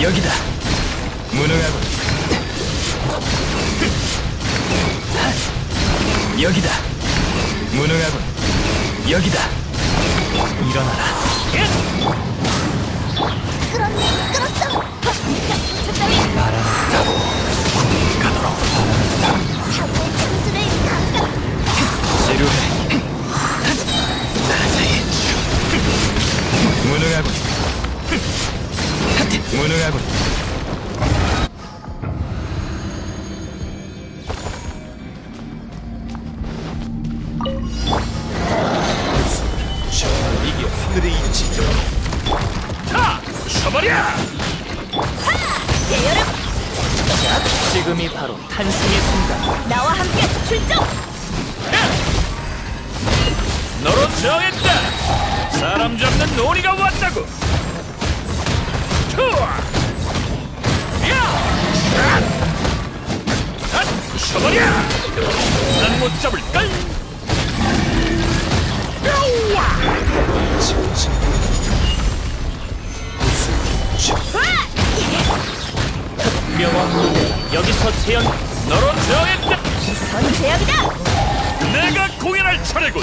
여기다. 무능하군. 여기다. 무능하군. 여기다. 일어나라. 끌었네, 끌었어! 바람을 타고 가도록 사고의 창수를 감당! 지루해. 나자의 무능하군. 무능하군. 이게 하늘의 이치. 자, 쳐버려! 대여름 지금이 바로 탄생의 순간. 나와 함께 출정! 너로 정했다. 사람 잡는 놀이가 왔다고. 투어. 야! 샷! 샷! 쳐버려! 난 못 잡을 걸. 명왕 무대 여기서 태연 너로 정했다. 선제압이다! 내가 공연할 차례군.